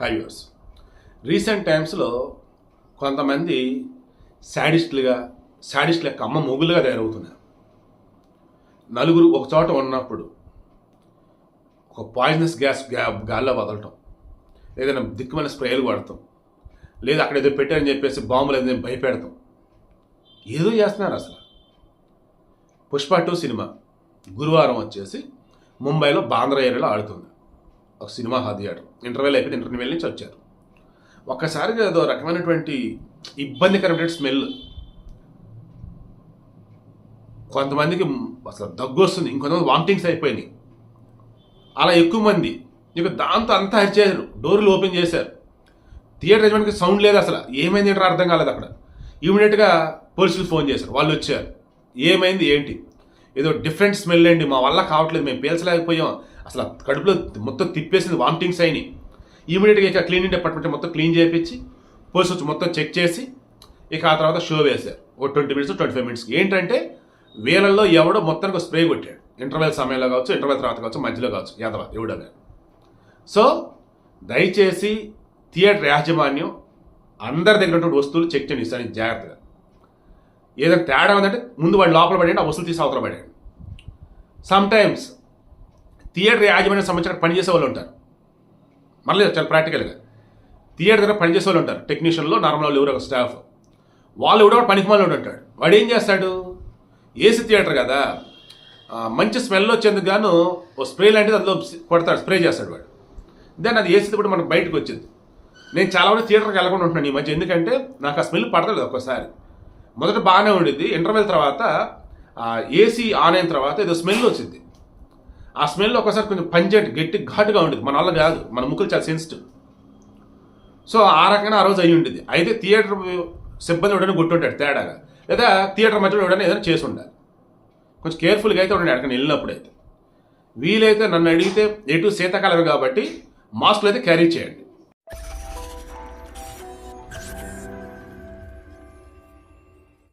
హైవ్యూర్స్ recent టైమ్స్లో కొంతమంది శాడిస్టులుగా శాడిస్టుల యొక్క అమ్మ మొగులుగా తయారవుతున్నారు. నలుగురు ఒక చోట ఉన్నప్పుడు ఒక పాయిజనస్ గ్యాస్ గ్యా గాల్లో వదలటం ఏదైనా దిక్కుమైన స్ప్రేలు వాడటం లేదా అక్కడ ఏదో పెట్టారని చెప్పేసి బాంబులు ఏదైనా భయపెడతాం. ఏదో చేస్తున్నారు అసలు. పుష్ప టూ సినిమా గురువారం వచ్చేసి ముంబైలో బాంద్రా ఏరియాలో ఆడుతుంది. ఒక సినిమా హాల్ థియేటర్. ఇంటర్వెల్ అయిపోయింది. ఇంటర్వెల్ నుంచి వచ్చారు. ఒక్కసారిగా ఏదో రకమైనటువంటి ఇబ్బందికరమైన స్మెల్. కొంతమందికి అసలు దగ్గు వస్తుంది. ఇంకొంతమంది వామిటింగ్స్ అయిపోయినాయి. అలా ఎక్కువ మంది. ఇక దాంతో అంతా అరిచేశారు డోర్లు ఓపెన్ చేశారు. థియేటర్ యజమానికి సౌండ్ లేదు అసలు. ఏమైంది ఏంటో అర్థం కాలేదు అక్కడ. ఇమీడియట్గా పోలీసులు ఫోన్ చేశారు. వాళ్ళు వచ్చారు. ఏమైంది ఏంటి? ఏదో డిఫరెంట్ స్మెల్ అండి. మా వల్ల కావట్లేదు. మేము పీల్చలేకపోయాం. అసలు కడుపులో మొత్తం తిప్పేసింది వామిటింగ్స్ అయినాయి. ఇమీడియట్గా ఇక క్లీనింగ్ డిపార్ట్మెంట్ మొత్తం క్లీన్ చేయించి పోలీసు వచ్చి మొత్తం చెక్ చేసి ఇక ఆ తర్వాత షో వేశారు. ఓ ట్వంటీ మినిట్స్ ట్వంటీ ఫైవ్ మినిట్స్కి ఏంటంటే వేలల్లో ఎవడో మొత్తానికి స్ప్రే కొట్టాడు. ఇంటర్వెల్ సమయంలో కావచ్చు ఇంటర్వెల్ తర్వాత కావచ్చు మధ్యలో కావచ్చు యాదవ ఎవడో కానీ సో దయచేసి థియేటర్ యాజమాన్యం అందరి దగ్గర ఉన్నటువంటి వస్తువులు చెక్ చేయండి ఈసారి జాగ్రత్తగా. ఏదైనా తేడా ఉందంటే ముందు వాడు లోపల పడేయండి ఆ వస్తువులు తీసి అవతల పడేయండి. సమ్ టైమ్స్ థియేటర్ యాజమాన్యం సంబంధించిన పనిచేసే వాళ్ళు ఉంటారు. మరలేదు చాలా ప్రాక్టికల్గా థియేటర్ దగ్గర పనిచేసే వాళ్ళు ఉంటారు. టెక్నీషియన్లో నార్మల్ వాళ్ళు ఎవరో ఒక స్టాఫ్ వాళ్ళు ఎవడో పనికి మాలి ఉంటాడు వాడు ఏం చేస్తాడు? ఏసీ థియేటర్ కదా. మంచి స్మెల్ వచ్చేందుకు గాను ఓ స్ప్రే లాంటిది అందులో కొడతాడు స్ప్రే చేస్తాడు వాడు. దెన్ అది ఏసీ కూడా మనకు బయటకు వచ్చింది. నేను చాలా మంది థియేటర్కి వెళ్ళకుండా ఉంటున్నాను ఈ మధ్య. ఎందుకంటే నాకు ఆ స్మెల్ పడతలేదు ఒక్కసారి. మొదట బాగానే ఉండేది ఇంటర్వెల్ తర్వాత ఏసీ ఆన్ అయిన తర్వాత ఏదో స్మెల్ వచ్చింది. ఆ స్మెల్ ఒకసారి కొంచెం పంజెంట్ గట్టి ఘాటుగా ఉండేది. మన వల్ల కాదు మన ముక్కులు చాలా సెన్సిటివ్ సో ఆ రకంగా ఆ రోజు అయి ఉండేది. అయితే థియేటర్ సిబ్బంది ఉండని గుర్తుంటాడు తేడాగా. లేదా థియేటర్ మధ్యలో ఎవడైనా ఏదైనా చేసి ఉండాలి. కొంచెం కేర్ఫుల్గా అయితే ఉండండి అక్కడికి వెళ్ళినప్పుడు అయితే. వీలైతే నన్ను అడిగితే ఎటు శీతాకాలమే కాబట్టి మాస్కులు అయితే క్యారీ చేయండి.